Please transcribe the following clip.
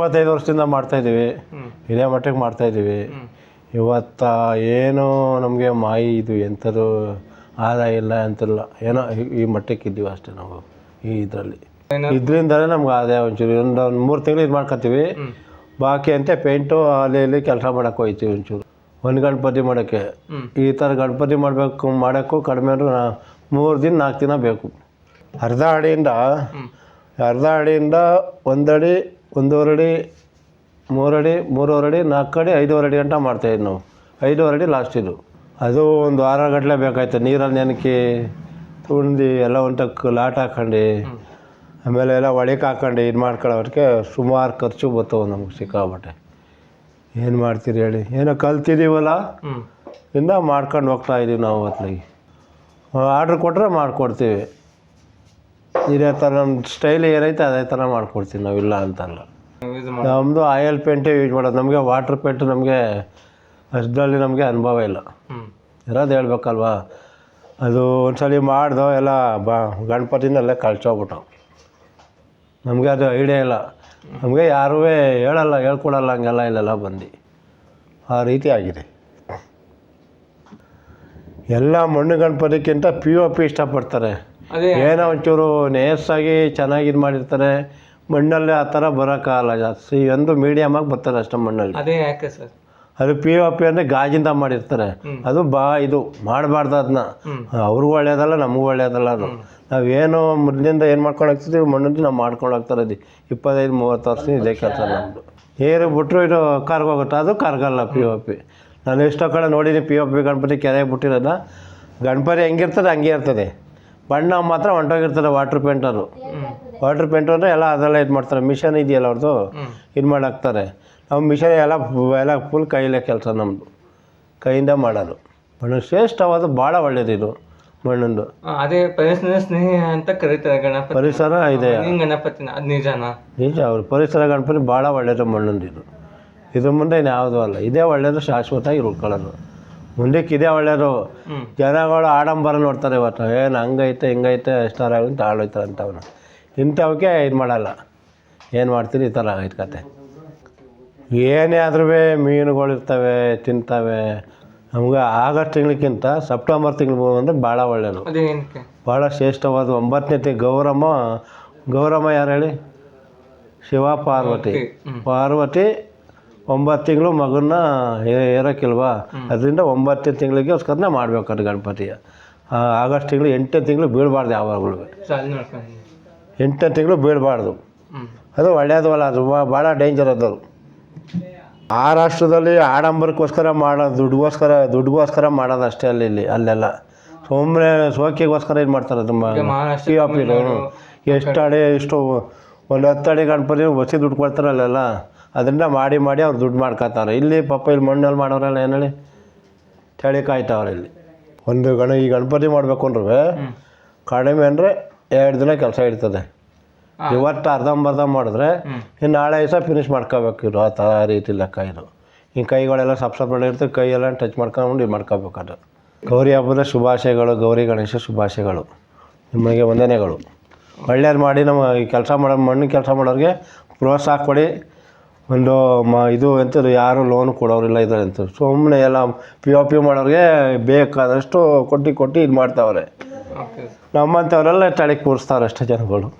ಇಪ್ಪತ್ತೈದು ವರ್ಷದಿಂದ ಮಾಡ್ತಾಯಿದ್ದೀವಿ ಇದೇ ಮಟ್ಟಿಗೆ ಮಾಡ್ತಾಯಿದ್ದೀವಿ ಇವತ್ತು ಇವತ್ತ ಏನು ನಮಗೆ ಮಾಯಿ ಇದು ಎಂಥದ್ದು ಆದಾಯ ಇಲ್ಲ ಅಂತಿಲ್ಲ. ಏನೋ ಈ- ಮಟ್ಟಕ್ಕೆ ಇದ್ದೀವಿ ಅಷ್ಟೇ ನಾವು ಈ ಇದರಲ್ಲಿ. ಇದರಿಂದಲೇ ನಮ್ಗೆ ಆದಾಯ ಒಂಚೂರು ಒಂದು ಒಂದು ಮೂರು ತಿಂಗಳು ಇದು ಮಾಡ್ಕೊತೀವಿ. ಬಾಕಿ ಅಂತೆ ಪೇಂಟು ಅಲ್ಲಿ ಇಲ್ಲಿ ಕೆಲಸ ಮಾಡೋಕ್ಕೆ ಹೋಗ್ತೀವಿ ಒಂಚೂರು. ಒಂದು ಗಣಪತಿ ಮಾಡೋಕ್ಕೆ. ಈ ಥರ ಗಣಪತಿ ಮಾಡಬೇಕು ಮಾಡೋಕ್ಕೂ ಕಡಿಮೆ ಅಂದ್ರೆ ಮೂರು ದಿನ ನಾಲ್ಕು ದಿನ ಬೇಕು. ಅರ್ಧ ಅಡಿಯಿಂದ ಅರ್ಧ ಅಡಿಯಿಂದ ಒಂದಡಿ ಒಂದೂವರೆ ಅಡಿ ಮೂರಡಿ ಮೂರುವರೆ ಅಡಿ ನಾಲ್ಕು ಅಡಿ ಐದೂವರೆ ಅಡಿ ಗಂಟ ಮಾಡ್ತಾಯಿದ್ದು ನಾವು. ಐದೂವರೆ ಅಡಿ ಲಾಸ್ಟ್ ಇದು. ಅದು ಒಂದು ವಾರ ಗಟ್ಟಲೆ ಬೇಕಾಯ್ತು. ನೀರಲ್ಲಿ ನೆನಕಿ ತುಂಡಿ ಎಲ್ಲ ಒಂಟಕ್ಕೆ ಲಾಟ್ ಹಾಕೊಂಡು ಆಮೇಲೆ ಎಲ್ಲ ಒಳಕ್ಕೆ ಹಾಕೊಂಡು ಇದು ಮಾಡ್ಕೊಳ್ಳೋದಕ್ಕೆ ಸುಮಾರು ಖರ್ಚು ಬರ್ತವೆ ನಮ್ಗೆ ಸಿಕ್ಕಾಬಟ್ಟೆ ಏನು ಮಾಡ್ತೀರಿ ಹೇಳಿ? ಏನೋ ಕಲ್ತಿದ್ದೀವಲ್ಲ ಇಂದ ಮಾಡ್ಕೊಂಡು ಹೋಗ್ತಾ ಇದ್ದೀವಿ ನಾವು ಅತ್ಲಿಗೆ ಆರ್ಡ್ರ್ ಕೊಟ್ಟರೆ ಮಾಡಿಕೊಡ್ತೀವಿ. ಇದೇ ಥರ ನಮ್ಮ ಸ್ಟೈಲ್ ಏನೈತೆ ಅದೇ ಥರ ಮಾಡ್ಕೊಡ್ತೀವಿ ನಾವಿಲ್ಲ ಅಂತಲ್ಲ. ಯೂಸ್ ಮಾಡಿ ನಮ್ಮದು ಆಯಿಲ್ ಪೇಂಟೇ ಯೂಸ್ ಮಾಡೋದು. ನಮಗೆ ವಾಟ್ರ್ ಪೇಂಟ್ ನಮಗೆ ಅಷ್ಟರಲ್ಲಿ ನಮಗೆ ಅನುಭವ ಇಲ್ಲ. ಇರೋದು ಹೇಳ್ಬೇಕಲ್ವಾ? ಅದು ಒಂದ್ಸಲಿ ಮಾಡ್ದೋ ಎಲ್ಲ ಬ ಗಣಪತಿನಲ್ಲೇ ಕಳ್ಸೋಗ್ಬಿಟ್ಟು ನಮಗೆ ಅದು ಐಡಿಯಾ ಇಲ್ಲ. ನಮಗೆ ಯಾರೂ ಹೇಳಲ್ಲ ಹೇಳ್ಕೊಡಲ್ಲ ಹಂಗೆಲ್ಲ ಇಲ್ಲೆಲ್ಲ ಬಂದು. ಆ ರೀತಿ ಆಗಿದೆ. ಎಲ್ಲ ಮಣ್ಣು ಗಣಪತಿಗಿಂತ ಪಿ ಒ ಪಿ ಇಷ್ಟಪಡ್ತಾರೆ. ಏನೋ ಒಂಚೂರು ನೇರ್ಸಾಗಿ ಚೆನ್ನಾಗಿ ಇದು ಮಾಡಿರ್ತಾರೆ. ಮಣ್ಣಲ್ಲಿ ಆ ಥರ ಬರೋಕ್ಕಾಗಲ್ಲ ಜಾಸ್ತಿ. ಒಂದು ಮೀಡಿಯಮಾಗಿ ಬರ್ತಾರೆ ಅಷ್ಟೇ ಮಣ್ಣಲ್ಲಿ. ಅದೇ ಯಾಕೆ ಸರ್? ಅದು ಪಿ ಒ ಪಿ ಅಂದರೆ ಗಾಜಿಂದ ಮಾಡಿರ್ತಾರೆ. ಅದು ಬಾ ಇದು ಮಾಡಬಾರ್ದು ಅದನ್ನ ಅವ್ರಿಗೂ ಒಳ್ಳೆಯದಲ್ಲ ನಮಗೂ ಒಳ್ಳೆಯದಲ್ಲ ಅದು. ನಾವೇನು ಮೊದಲಿಂದ ಏನು ಮಾಡ್ಕೊಂಡು ಹೋಗ್ತಿದ್ದೀವಿ ಮಣ್ಣಿಂದ ನಾವು ಮಾಡ್ಕೊಂಡು ಹೋಗ್ತಾರೆ ಅದು. ಇಪ್ಪತ್ತೈದು ಮೂವತ್ತು ವರ್ಷ ಇದೇ ಕೆಲಸ ನಮ್ಮದು ಏರು ಬಿಟ್ಟರು ಇದು ಕರ್ಗೋಗುತ್ತೆ ಅದು ಕರ್ಗಲ್ಲ ಪಿ ಒ ಪಿ ನಾನು ಎಷ್ಟೋ ಕಡೆ ನೋಡಿದ್ದೀನಿ ಪಿ ಒ ಪಿ ಗಣಪತಿ ಕೆರೆಗೆ ಬಿಟ್ಟಿರೋದ ಗಣಪತಿ ಹೆಂಗಿರ್ತದೆ ಹಂಗೆ ಇರ್ತದೆ. ಬಣ್ಣ ಮಾತ್ರ ಹೊಂಟೋಗಿರ್ತಾರೆ ವಾಟ್ರ್ ಪೇಂಟರು. ವಾಟರ್ ಪೇಂಟರ್ ಅಂದರೆ ಎಲ್ಲ ಅದೆಲ್ಲ ಇದು ಮಾಡ್ತಾರೆ. ಮಿಷನ್ ಇದೆಯಲ್ಲ ಅವ್ರದ್ದು ಇದು ಮಾಡಾಕ್ತಾರೆ. ನಾವು ಮಿಷನ್ ಎಲ್ಲ ಎಲ್ಲ ಫುಲ್ ಕೈಯಲ್ಲೇ ಕೆಲಸ ನಮ್ಮದು ಕೈಯಿಂದ ಮಾಡೋದು. ಮಣ್ಣು ಶ್ರೇಷ್ಠವಾದ ಭಾಳ ಒಳ್ಳೇದು ಇದು ಮಣ್ಣಿಂದು. ಅದೇ ಪರಿಸರ ಸ್ನೇಹಿ ಅಂತ ಕರೀತಾರೆ ಗಣಪತಿ. ಪರಿಸರ ಇದೆ. ಗಣಪತಿನ ಅದು ನಿಜಾನಾ? ನಿಜ ಅವರು ಪರಿಸರ ಗಣಪತಿ ಭಾಳ ಒಳ್ಳೇದು ಮಣ್ಣೊಂದು ಇದು. ಇದ್ರ ಮುಂದೆ ಯಾವುದೂ ಅಲ್ಲ. ಇದೇ ಒಳ್ಳೇದು ಶಾಶ್ವತ ಉಳ್ಕೊಳ್ಳೋದು ಮುಂದಕ್ಕೆ ಇದೇ ಒಳ್ಳೆಯದು ಜನಗಳು ಆಡಂಬರ ನೋಡ್ತಾರೆ ಇವತ್ತು. ಏನು ಹಂಗೈತೆ ಹಿಂಗೈತೆ ಎಷ್ಟಾರ ಅಂತ ಆಳೋಯ್ತಾರೆ ಅಂತವನ್ನ ಇಂಥವಕ್ಕೆ ಇದು ಮಾಡಲ್ಲ. ಏನು ಮಾಡ್ತೀರಿ ಈ ಥರ ಆಗೈತೆ ಕತೆ. ಏನೇ ಆದ್ರೂ ಮೀನುಗಳು ಇರ್ತವೆ ತಿಂತವೆ. ನಮ್ಗೆ ಆಗಸ್ಟ್ ತಿಂಗ್ಳಿಗಿಂತ ಸೆಪ್ಟೆಂಬರ್ ತಿಂಗಳು ಅಂದರೆ ಭಾಳ ಒಳ್ಳೆಯದು ಭಾಳ ಶ್ರೇಷ್ಠವಾದ ಒಂಬತ್ತನೇ ತಿಂಗ್ ಗೌರಮ್ಮ ಗೌರಮ್ಮ ಯಾರು ಹೇಳಿ? ಶಿವ ಪಾರ್ವತಿ. ಪಾರ್ವತಿ ಒಂಬತ್ತು ತಿಂಗಳು ಮಗನ್ನ ಏರೋಕ್ಕಿಲ್ವಾ ಅದರಿಂದ ಒಂಬತ್ತನೇ ತಿಂಗಳಿಗೋಸ್ಕರನೇ ಮಾಡ್ಬೇಕು ಗಣಪತಿಯ. ಗಣಪತಿ ಆಗಸ್ಟ್ ತಿಂಗಳು ಎಂಟನೇ ತಿಂಗಳು ಬೀಳಬಾರ್ದು ಯಾವಾಗಲೂ. ಎಂಟನೇ ತಿಂಗಳು ಬೀಳಬಾರ್ದು. ಅದು ಒಳ್ಳೆಯದಲ್ಲ ಅದು ಭಾಳ ಡೇಂಜರ್ ಅದು. ಆ ರಾಷ್ಟ್ರದಲ್ಲಿ ಆಡಂಬರಕ್ಕೋಸ್ಕರ ಮಾಡೋದು ದುಡ್ಗೋಸ್ಕರ ದುಡ್ಗೋಸ್ಕರ ಮಾಡೋದು ಅಷ್ಟೇ ಅಲ್ಲಿ ಇಲ್ಲಿ ಅಲ್ಲೆಲ್ಲ. ಸುಮ್ಮನೆ ಸೋಕಿಗೋಸ್ಕರ ಇದು ಮಾಡ್ತಾರೆ ತುಂಬ ಟಿ ಎಷ್ಟು ಅಡಿ ಎಷ್ಟು ಒಂದು ಹತ್ತು ಅಡಿ ಗಣಪತಿ ಹೊಸಿ ದುಡ್ಡು ಕೊಡ್ತಾರೆ ಅಲ್ಲೆಲ್ಲ ಅದರಿಂದ ಮಾಡಿ ಮಾಡಿ ಅವ್ರು ದುಡ್ಡು ಮಾಡ್ಕೊತಾರೆ ಇಲ್ಲಿ ಪಾಪ ಇಲ್ಲಿ ಮಣ್ಣಲ್ಲಿ ಮಾಡೋರೆಲ್ಲ ಏನು ಹೇಳಿ ಚಳಿ ಕಾಯ್ತಾವ್ರೆ ಇಲ್ಲಿ. ಒಂದು ಗಣ ಈ ಗಣಪತಿ ಮಾಡಬೇಕು ಅಂದ್ರೆ ಕಡಿಮೆ ಅಂದರೆ ಎರಡು ದಿನ ಕೆಲಸ ಇರ್ತದೆ. ಇವತ್ತು ಅರ್ಧಂಬರ್ಧ ಮಾಡಿದ್ರೆ ಇನ್ನು ನಾಳೆ ದಿವಸ ಫಿನಿಷ್ ಮಾಡ್ಕೋಬೇಕು ಇದು ಆ ಥರ ರೀತಿ ಲೆಕ್ಕ ಇದು. ಹಿಂಗೆ ಕೈಗಳೆಲ್ಲ ಸಪ್ ಸಪ್ರೇಟ್ ಇರ್ತದೆ ಕೈಯೆಲ್ಲ ಟಚ್ ಮಾಡ್ಕೊಂಡು ಇದು ಮಾಡ್ಕೋಬೇಕಾದ್ರೆ ಗೌರಿ ಹಬ್ಬದ ಶುಭಾಶಯಗಳು ಗೌರಿ ಗಣೇಶ ಶುಭಾಶಯಗಳು. ನಿಮಗೆ ವಂದನೆಗಳು. ಒಳ್ಳೇದು ಮಾಡಿ ನಮ್ಮ ಈ ಕೆಲಸ ಮಾಡೋ ಮಣ್ಣು ಕೆಲಸ ಮಾಡೋರಿಗೆ ಪ್ರೋತ್ಸಾಹ ಕೊಡಿ. ಒಂದು ಮ ಇದು ಎಂಥದ್ದು ಯಾರು ಲೋನ್ ಕೊಡೋರಿಲ್ಲ ಇದ್ದಾರೆ ಅಂತ. ಸುಮ್ಮನೆ ಎಲ್ಲ ಪಿ ಒ ಪಿ ಮಾಡೋರಿಗೆ ಬೇಕಾದಷ್ಟು ಕೊಟ್ಟು ಕೊಟ್ಟು ಇದು ಮಾಡ್ತಾವ್ರೆ ನಮ್ಮಂಥವರೆಲ್ಲ ತಲೆ ಕೂರಿಸ್ತಾರೆ ಅಷ್ಟೇ ಜನಗಳು.